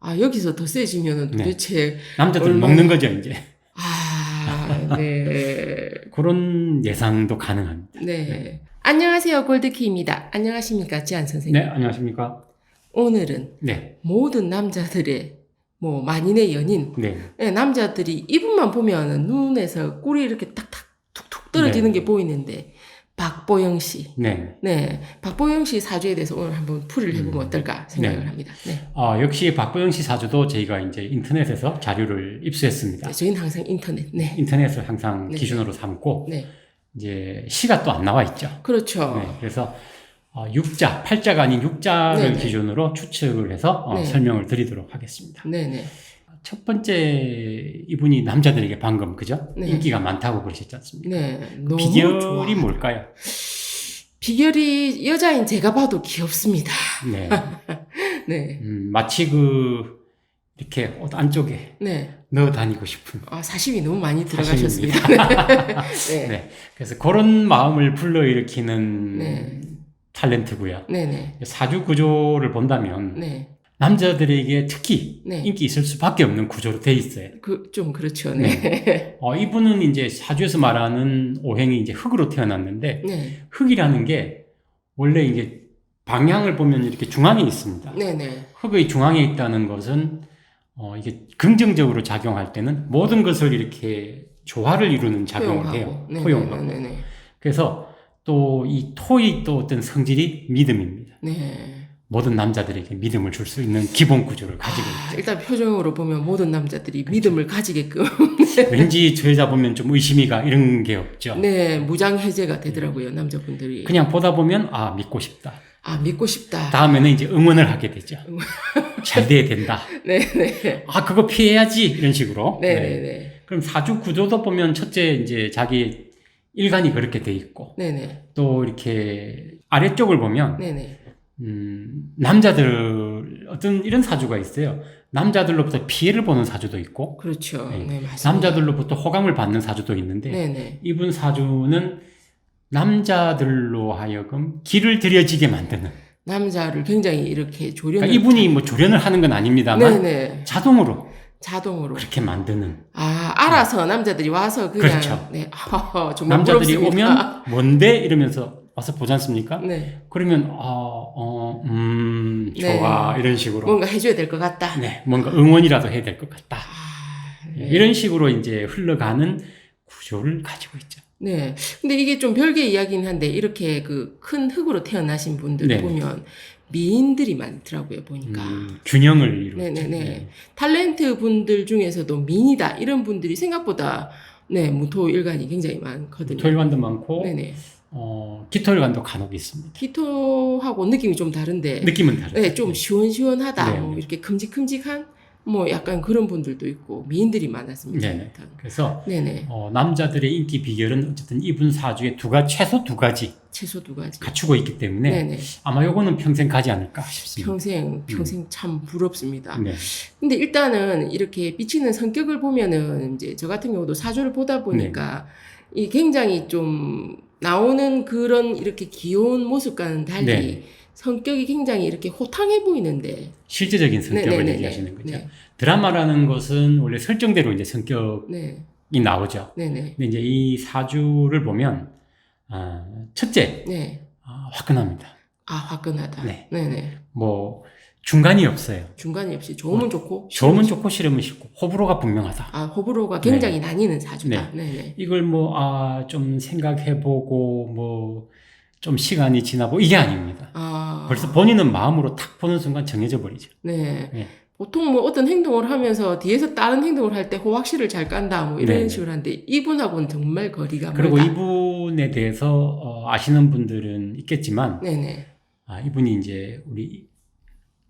아, 여기서 더 세지면은 네. 도대체, 남자들 얼마나- 먹는 거죠, 이제. 아, 네. 그런 예상도 가능합니다. 네. 안녕하세요. 골드키입니다. 안녕하십니까. 지한 선생님. 네, 안녕하십니까? 오늘은 네, 모든 남자들의 뭐 만인의 연인, 네, 네, 남자들이 이분만 보면 눈에서 꿀이 이렇게 탁탁 툭툭 떨어지는 네. 게 보이는데 박보영 씨, 네. 네, 박보영 씨 사주에 대해서 오늘 한번 풀이를 해보면 음. 어떨까 생각을 네. 합니다. 네. 아, 역시 박보영 씨 사주도 저희가 이제 인터넷에서 자료를 입수했습니다. 네, 저희는 항상 인터넷, 네, 인터넷을 항상 네. 기준으로 삼고 네, 이제 시가 또 안 나와 있죠. 그렇죠. 네, 그래서 어, 육자, 팔자가 아닌 육자를 네, 네. 기준으로 추측을 해서 어, 네. 설명을 드리도록 하겠습니다. 네, 네, 첫 번째 이분이 남자들에게 방금 그죠? 네. 인기가 많다고 그러셨지 않습니까? 네, 너무 비결이 좋아. 뭘까요? 비결이 여자인 제가 봐도 귀엽습니다. 네, 네, 음, 마치 그 이렇게 옷 안쪽에 네, 넣어 다니고 싶은. 아, 사심이 너무 많이. 들어가셨습니다. 네, 네, 그래서 그런 마음을 불러일으키는 네. 탤런트고요. 네, 네, 사주 구조를 본다면 네, 남자들에게 특히 네. 인기 있을 수밖에 없는 구조로 돼 있어요. 그 좀 그렇죠. 네, 어, 이분은 이제 사주에서 말하는 오행이 이제 흙으로 태어났는데 네, 흙이라는 게 원래 이제 방향을 보면 이렇게 중앙에 있습니다. 네, 네, 흙의 중앙에 있다는 것은 어, 이게 긍정적으로 작용할 때는 모든 것을 이렇게 조화를 이루는 작용을 해요. 네, 포용하고. 네, 네, 그래서 또 이 토의 또 어떤 성질이 믿음입니다. 네. 네. 모든 남자들에게 믿음을 줄 수 있는 기본 구조를 가지고 아, 있죠. 일단 표정으로 보면 모든 남자들이 믿음을 가지게끔 왠지 저 여자 보면 좀 의심이가 이런 게 없죠. 네 무장 해제가 되더라고요 남자분들이 그냥 보다 보면 아 믿고 싶다. 아 믿고 싶다 다음에는 이제 응원을 하게 되죠. 잘 돼야 된다. 네네 아 그거 피해야지 이런 식으로. 네네네 그럼 사주 구조도 보면 첫째 이제 자기 일간이 그렇게 돼 있고 네네 또 이렇게 아래쪽을 보면 네네 음, 남자들 어떤 이런 사주가 있어요. 남자들로부터 피해를 보는 사주도 있고 그렇죠 네. 네 맞습니다 남자들로부터 호감을 받는 사주도 있는데 네네 이분 사주는 남자들로 하여금 길을 들여지게 만드는. 남자를 굉장히 이렇게 조련을 그러니까 이분이 뭐 조련을 하는 건 아닙니다만 네네 자동으로 자동으로 그렇게 만드는. 아 알아서 남자들이 와서 그냥 그렇죠. 네 아, 정말 남자들이 부럽습니다. 오면 뭔데 이러면서 와서 보지 않습니까? 네 그러면 어, 어, 음, 좋아 이런 식으로 뭔가 해줘야 될 것 같다 네, 뭔가 응원이라도 해야 될 것 같다. 아, 네, 네. 이런 식으로 이제 흘러가는 구조를 가지고 있죠. 네. 근데 이게 좀 별개의 이야기긴 한데, 이렇게 그 큰 흙으로 태어나신 분들 네. 보면 미인들이 많더라고요, 보니까. 음, 균형을 이루죠. 네네네. 탤런트 분들 중에서도 미인이다, 이런 분들이 생각보다, 네, 무토 일간이 굉장히 많거든요. 토일관도 많고 네네. 어, 기토일관도 간혹 있습니다. 기토하고 느낌이 좀 다른데, 느낌은 다르죠. 네, 좀 시원시원하다, 네. 뭐 이렇게 큼직큼직한, 뭐 약간 그런 분들도 있고, 미인들이 많았습니다. 네네. 그래서 네네. 어, 남자들의 인기 비결은 어쨌든 이분 사주에 두 가지 최소 두 가지 채소 두 가지. 갖추고 있기 때문에 네네. 아마 요거는 평생 가지 않을까 싶습니다. 평생, 평생 참 부럽습니다. 네. 근데 일단은 이렇게 비치는 성격을 보면은 이제 저 같은 경우도 사주를 보다 보니까 네. 이 굉장히 좀 나오는 그런 이렇게 귀여운 모습과는 달리 네. 성격이 굉장히 이렇게 호탕해 보이는데. 실제적인 성격을 네네네네. 얘기하시는 거죠. 네. 드라마라는 것은 원래 설정대로 이제 성격이 네. 나오죠. 네네. 근데 이제 이 사주를 보면 아, 첫째 네. 아, 화끈합니다. 아, 화끈하다. 네. 네네. 뭐 중간이 없어요. 중간이 없이 좋으면 좋고. 좋으면 좋고 싫으면 싫고 호불호가 분명하다. 아, 호불호가 굉장히 나뉘는 사주다. 네. 네네. 이걸 뭐, 아, 좀 생각해보고, 뭐, 좀 시간이 지나고, 이게 아닙니다. 아. 벌써 본인은 마음으로 탁 보는 순간 정해져 버리죠. 네. 네. 보통 뭐 어떤 행동을 하면서 뒤에서 다른 행동을 할 때 호박씨를 잘 깐다 뭐 이런 네. 식으로 하는데 이분하고는 정말 거리가 그리고 멀다. 이분에 대해서 어, 아시는 분들은 있겠지만, 네네. 아, 이분이 이제 우리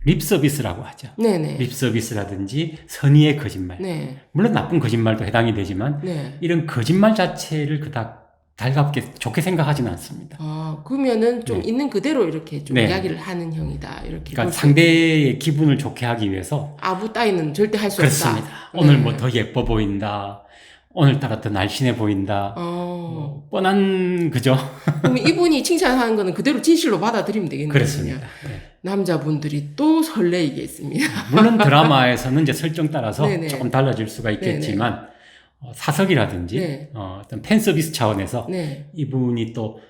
립 서비스라고 하죠. 네네. 립 서비스라든지 선의의 거짓말. 네. 물론 나쁜 거짓말도 해당이 되지만, 네. 이런 거짓말 자체를 그닥 달갑게 좋게 생각하지는 않습니다. 아, 그러면은 좀 네. 있는 그대로 이렇게 좀 네. 이야기를 하는 형이다. 이렇게. 그러니까 상대의 기분을 좋게 하기 위해서 아부 따위는 절대 할수 그렇습니다. 없다. 오늘 네. 뭐더 예뻐 보인다. 오늘따라 더 날씬해 보인다. 어. 뭐 뻔한 그죠? 그럼 이분이 칭찬하는 거는 그대로 진실로 받아들이면 되겠네요. 그렇습니다. 네. 남자분들이 또 설레이겠습니다. 물론 드라마에서는 이제 설정 따라서 네네. 조금 달라질 수가 있겠지만 어, 사석이라든지 네. 어, 어떤 팬 서비스 차원에서 네, 이분이 또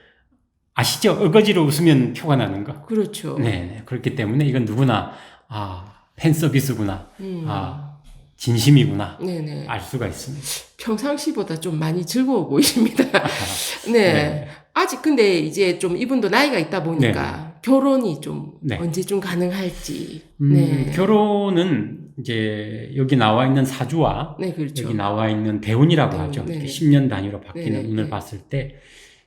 아시죠? 어거지로 웃으면 표가 나는 거. 그렇죠. 네, 네. 그렇기 때문에 이건 누구나 아, 팬 서비스구나. 음. 아, 진심이구나. 네네. 알 수가 있습니다. 평상시보다 좀 많이 즐거워 보이십니다. 네. 네. 아직 근데 이제 좀 이분도 나이가 있다 보니까 결혼이 좀 네. 언제쯤 가능할지. 음, 네. 결혼은 이제 여기 나와 있는 사주와 네, 그렇죠. 여기 나와 있는 대운이라고 대운, 하죠. 이렇게 10년 단위로 바뀌는 운을 네. 봤을 때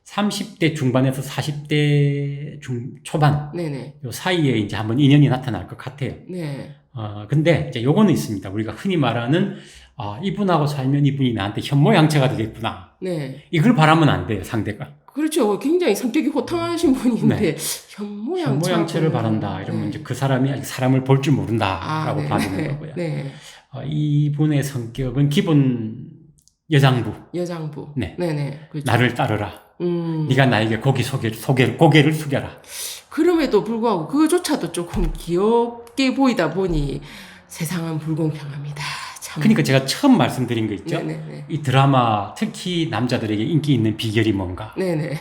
30대 중반에서 40대 중 초반 네네. 요 사이에 이제 한번 인연이 나타날 것 같아요. 네. 어, 근데 이제 요거는 있습니다. 우리가 흔히 말하는 아, 이분하고 살면 이분이 나한테 현모양처가 되겠구나. 네. 이걸 바라면 안 돼요, 상대가. 그렇죠. 굉장히 성격이 호탕하신 분인데 현모양처. 현모양처를 바란다. 이러면 네. 이제 그 사람이 아직 사람을 볼 줄 모른다라고 네, 봐주는 네, 거고요. 네. 어, 이분의 성격은 기본 여장부. 여장부. 네. 네네. 그렇죠. 나를 따르라. 음. 네가 나에게 고기 소개, 소개, 고개를 숙여라. 그럼에도 불구하고 그거조차도 조금 귀엽게 보이다 보니 세상은 불공평합니다. 참. 그러니까 제가 처음 말씀드린 거 있죠. 네네네. 이 드라마 특히 남자들에게 인기 있는 비결이 뭔가. 네네.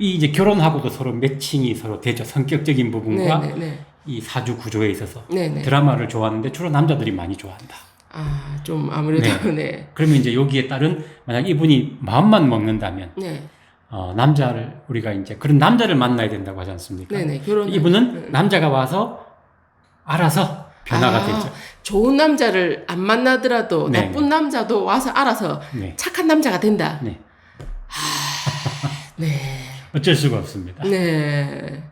이 이제 결혼하고도 서로 매칭이 서로 되죠. 성격적인 부분과 네네네. 이 사주 구조에 있어서 네네. 드라마를 좋아하는데 주로 남자들이 많이 좋아한다. 아, 좀 아무래도 네. 그러면 이제 여기에 따른 만약 이분이 마음만 먹는다면 네. 어, 남자를 우리가 이제 그런 남자를 만나야 된다고 하지 않습니까? 네네. 결혼. 이분은 남자가 와서 알아서 변화가 아, 되죠. 좋은 남자를 안 만나더라도 네. 나쁜 남자도 와서 알아서 네. 착한 남자가 된다. 네. 네. 어쩔 수가 없습니다. 네.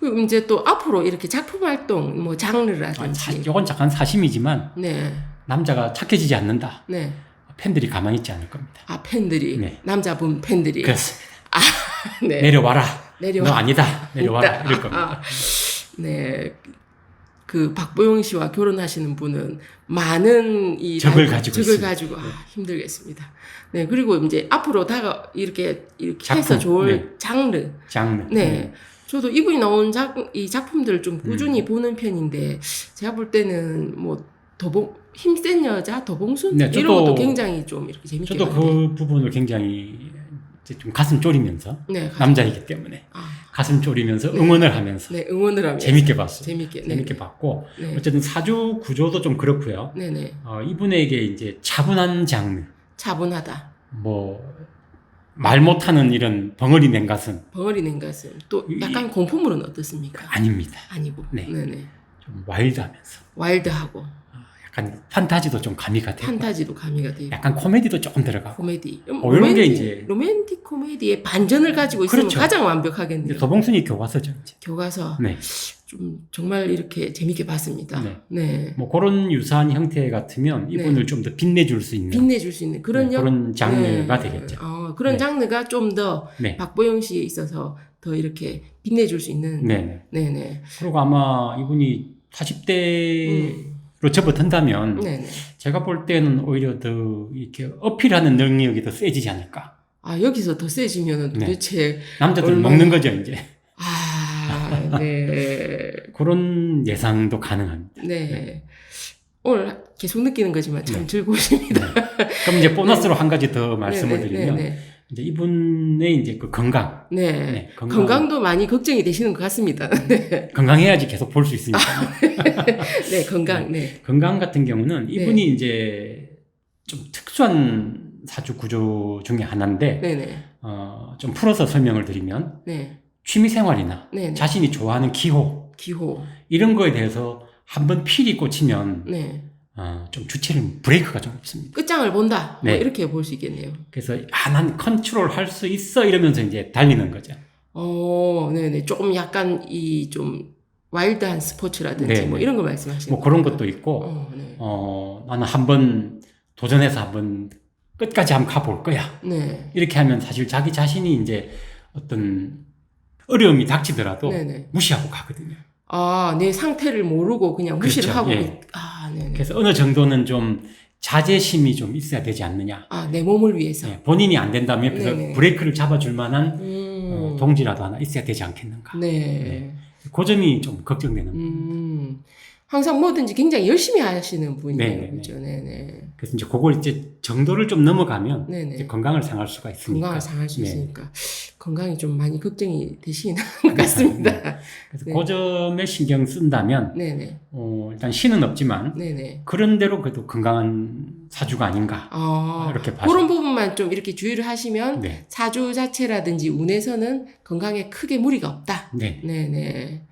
그럼 이제 또 앞으로 이렇게 작품 활동, 뭐 아, 장르라든지. 사, 이건 잠깐 사심이지만 네. 남자가 착해지지 않는다. 네. 팬들이 가만히 있지 않을 겁니다. 아, 팬들이. 네. 남자분 팬들이. 그렇습니다. 네. 내려와라. 내려와. 너 아니다. 내려와라. 이럴 겁니다. 아, 네. 그 박보영 씨와 결혼하시는 분은 많은 이 적을 날- 가지고 적을 있습니다. 가지고 아, 힘들겠습니다. 네 그리고 이제 앞으로 다가 이렇게 이렇게 작품, 해서 좋을 네. 장르. 장르. 네. 저도 이분이 나온 작, 이 작품들을 좀 꾸준히 음. 보는 편인데 제가 볼 때는 뭐 더봉 힘센 여자 더봉순 네, 이런 저도- 것도 굉장히 좀 이렇게 재밌게 저도 봤는데. 그 부분을 굉장히 좀 가슴 졸이면서 네, 가- 남자이기 때문에 아, 가슴 졸이면서 네. 응원을 하면서 네 응원을 하면서 재밌게 봤어요. 재밌게 네, 재밌게 봤고 네. 어쨌든 사주 구조도 좀 그렇고요. 네, 네. 어, 이분에게 이제 차분한 장르, 차분하다. 뭐 말 못하는 이런 벙어리 냉가슴 벙어리 낸 가슴. 또 이- 약간 공포물은 어떻습니까? 아닙니다. 아니고. 네. 네. 네 좀 와일드하면서 와일드하고 약간 판타지도 좀 가미가 되고 판타지도 가미가 되고 약간 코미디도 조금 들어가고 코미디. 음, 어, 이런 게 로맨틱- 이제- 로맨틱 코미디의 반전을 가지고 있으면 그렇죠. 가장 완벽하겠네요. 도봉순이 교과서죠. 이제. 교과서 네. 좀 정말 이렇게 재밌게 봤습니다. 네. 네. 뭐 그런 유사한 형태 같으면 네. 이분을 좀더 빛내줄 수 있는 빛내줄 수 있는 그런 네, 역- 그런 장르가 네. 되겠죠. 어, 그런 네. 장르가 좀 더 네. 박보영 씨에 있어서 더 이렇게 빛내줄 수 있는. 네. 네. 네네. 그리고 아마 이분이 40대로 음. 접어든다면 네네. 제가 볼 때는 오히려 더 이렇게 어필하는 능력이 더 세지지 않을까. 아 여기서 더 세지면은 네. 도대체 남자들 얼마나- 먹는 거죠, 이제. 아 네. 그런 예상도 가능합니다. 네. 오늘 계속 느끼는 거지만 참 네. 즐거우십니다. 그럼 이제 보너스로 한 가지 더 말씀을 네, 네, 드리면 네, 이제 이분의 이제 그 건강, 네. 네, 건강. 건강 도 많이 걱정이 되시는 것 같습니다. 네, 건강해야지 계속 볼 수 있으니까. 네 건강, 네, 건강 같은 경우는 네. 이분이 이제 좀 특수한 사주 구조 중에 하나인데 네, 네, 어, 좀 풀어서 설명을 드리면 네, 취미 생활이나 네, 네. 자신이 좋아하는 기호 기호, 이런 거에 대해서 한번 필이 꽂히면 네, 어, 좀 주체를 브레이크가 좀 없습니다. 끝장을 본다. 뭐 네. 이렇게 볼 수 있겠네요. 그래서 아, 난 컨트롤 할 수 있어 이러면서 이제 달리는 거죠. 어, 네, 네, 조금 약간 이 좀 와일드한 스포츠라든지 네, 뭐 네. 이런 거 말씀하시는 뭐 그런? 것도 있고 어, 네, 어, 나는 한번 도전해서 한번 끝까지 한번 가볼 거야. 네, 이렇게 하면 사실 자기 자신이 이제 어떤 어려움이 닥치더라도 네, 네. 무시하고 가거든요. 아, 내 상태를 모르고 그냥 무시를 그렇죠. 하고, 예. 있- 아, 네, 네. 그래서 어느 정도는 좀 자제심이 좀 있어야 되지 않느냐. 아, 내 몸을 위해서. 예, 본인이 안 된다면 옆에서 네네. 브레이크를 잡아줄 만한 음. 어, 동지라도 하나 있어야 되지 않겠는가. 네. 그 점이 좀 걱정되는. 음, 항상 뭐든지 굉장히 열심히 하시는 분이에요. 네네네. 그죠? 네네. 그래서 이제 그걸 이제 정도를 좀 넘어가면 네네. 이제 건강을 상할 수가 있으니까. 건강을 상할 수 네. 있으니까 건강이 좀 많이 걱정이 되시는 것 같습니다. 그래서 네. 그 점에 신경 쓴다면 네네. 어, 일단 신은 없지만 네네. 그런 대로 그래도 건강한 사주가 아닌가 아, 이렇게 봐서 그런 부분만 좀 이렇게 주의를 하시면 네, 사주 자체라든지 운에서는 건강에 크게 무리가 없다. 네. 네네.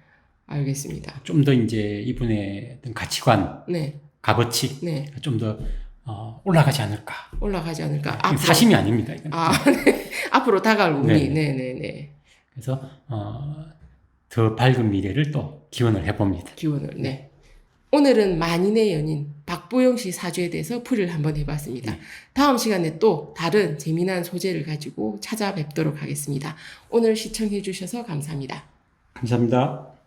알겠습니다. 좀 더 이제 이분의 어떤 가치관, 네. 값어치 네. 좀 더 어, 올라가지 않을까. 올라가지 않을까. 이게 사심이 아닙니다. 이건. 아, 네. 앞으로 다가올 운이. 네. 네네네. 그래서 어, 더 밝은 미래를 또 기원을 해봅니다. 기원을. 네. 오늘은 만인의 연인 박보영 씨 사주에 대해서 풀이를 한번 해봤습니다. 네. 다음 시간에 또 다른 재미난 소재를 가지고 찾아뵙도록 하겠습니다. 오늘 시청해 주셔서 감사합니다. 감사합니다.